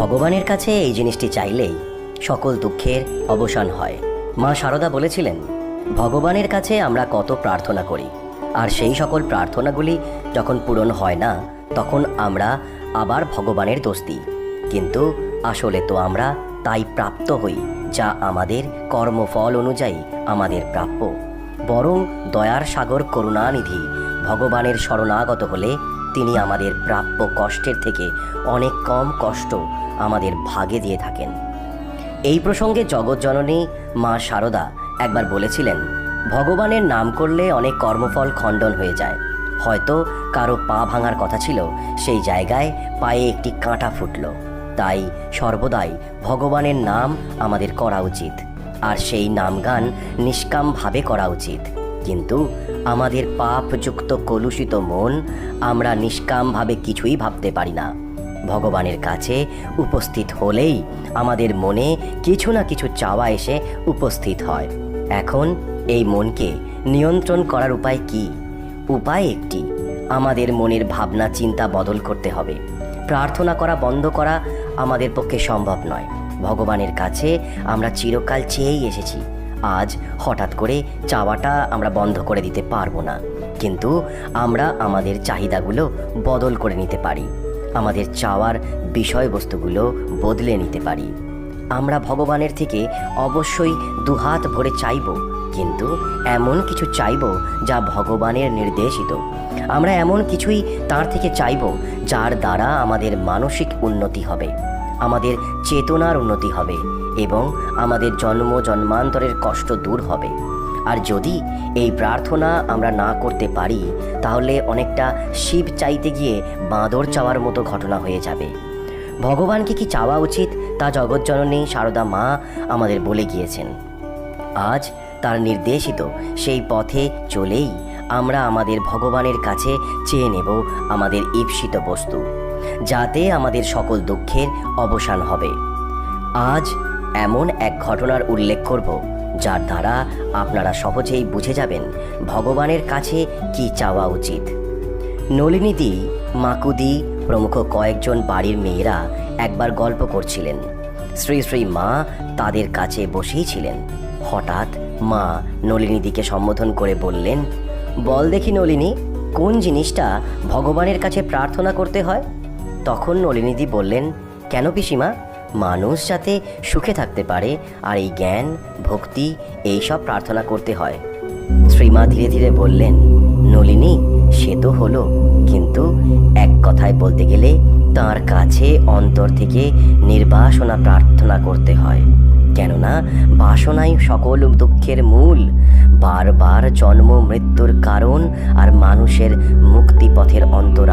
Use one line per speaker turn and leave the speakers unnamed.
ভগবানের কাছে এই জিনিসটি চাইলেই সকল দুঃখের অবসান হয়। মা সারদা বলেছিলেন, ভগবানের কাছে আমরা কত প্রার্থনা করি, আর সেই সকল প্রার্থনাগুলি যখন পূরণ হয় না, তখন আমরা আবার ভগবানের দোষ দিই কিন্তু আসলে তো আমরা তাই প্রাপ্ত হই, যা আমাদের কর্মফল অনুযায়ী আমাদের প্রাপ্য। বরং দয়ার সাগর করুণানিধি ভগবানের শরণাগত হলে তিনি আমাদের প্রাপ্য কষ্টের থেকে অনেক কম কষ্ট আমাদের ভাগে দিয়ে থাকেন। এই প্রসঙ্গে জগৎজননী মা শারদা একবার বলেছিলেন, ভগবানের নাম করলে অনেক কর্মফল খণ্ডন হয়ে যায়। হয়তো কারও পা ভাঙার কথা ছিল, সেই জায়গায় পায়ে একটি কাঁটা ফুটল। তাই সর্বদাই ভগবানের নাম আমাদের করা উচিত। আর সেই নামগান নিষ্কামভাবে করা উচিত। কিন্তু আমাদের পাপযুক্ত কলুষিত মন আমরা নিষ্কামভাবে কিছুই ভাবতে পারি না। ভগবানের কাছে উপস্থিত হলেই আমাদের মনে কিছু না কিছু চাওয়া এসে উপস্থিত হয়। এখন এই মনকে নিয়ন্ত্রণ করার উপায় কি? উপায় একটি, আমাদের মনের ভাবনা চিন্তা বদল করতে হবে। প্রার্থনা করা বন্ধ করা আমাদের পক্ষে সম্ভব নয়। ভগবানের কাছে আমরা চিরকাল চেয়েই এসেছি। আজ হঠাৎ করে চাওয়াটা আমরা বন্ধ করে দিতে পারব না। কিন্তু আমরা আমাদের চাহিদাগুলো বদল করে নিতে পারি। আমাদের চাওয়ার বিষয়বস্তুগুলো বদলে নিতে পারি। আমরা ভগবানের থেকে অবশ্যই দুহাত ভরে চাইব, কিন্তু এমন কিছু চাইব যা ভগবানের নির্দেশিত। আমরা এমন কিছুই তার থেকে চাইব যার দ্বারা আমাদের মানসিক উন্নতি হবে, আমাদের চেতনার উন্নতি হবে এবং আমাদের জন্ম জন্মান্তরের কষ্ট দূর হবে। আর যদি এই প্রার্থনা আমরা না করতে পারি, তাহলে অনেকটা শিব চাইতে গিয়ে বাঁদর চাওয়ার মতো ঘটনা হয়ে যাবে। ভগবানকে কি চাওয়া উচিত? তা জগৎজননী সারদা মা আমাদের বলে গিয়েছেন। আজ তার নির্দেশিত সেই পথে চলেই আমরা আমাদের ভগবানের কাছে চেয়ে নেব আমাদের ঈপ্সিত বস্তু, যাতে আমাদের সকল দুঃখের অবসান হবে। আজ এমন এক ঘটনার উল্লেখ করব, যার দ্বারা আপনারা সহজেই বুঝে যাবেন ভগবানের কাছে কি চাওয়া উচিত। নলিনীদি মাকুদি প্রমুখ কয়েকজন বাড়ির মেয়েরা একবার গল্প করছিলেন। শ্রী শ্রী মা তাদের কাছে বসেই ছিলেন। হঠাৎ মা নলিনীদিকে সম্বোধন করে বললেন, বল দেখি নলিনী, কোন জিনিসটা ভগবানের কাছে প্রার্থনা করতে হয়? তখন নলিনীদি বললেন, কেন পিসিমা? মানুষ যাতে সুখে থাকতে পারে আর এই জ্ঞান, ভক্তি এইসব প্রার্থনা করতে হয়। শ্রীমা ধীরে ধীরে বললেন, নলিনী, সে তো হলো। কিন্তু এক কথায় বলতে গেলে তার কাছে অন্তর থেকে নির্বাসনা প্রার্থনা করতে হয়। কেননা বাসনাই সকল দুঃখের মূল। বারবার জন্ম, মৃত্যুর কারণ আর মানুষের মুক্তিপথের অন্তর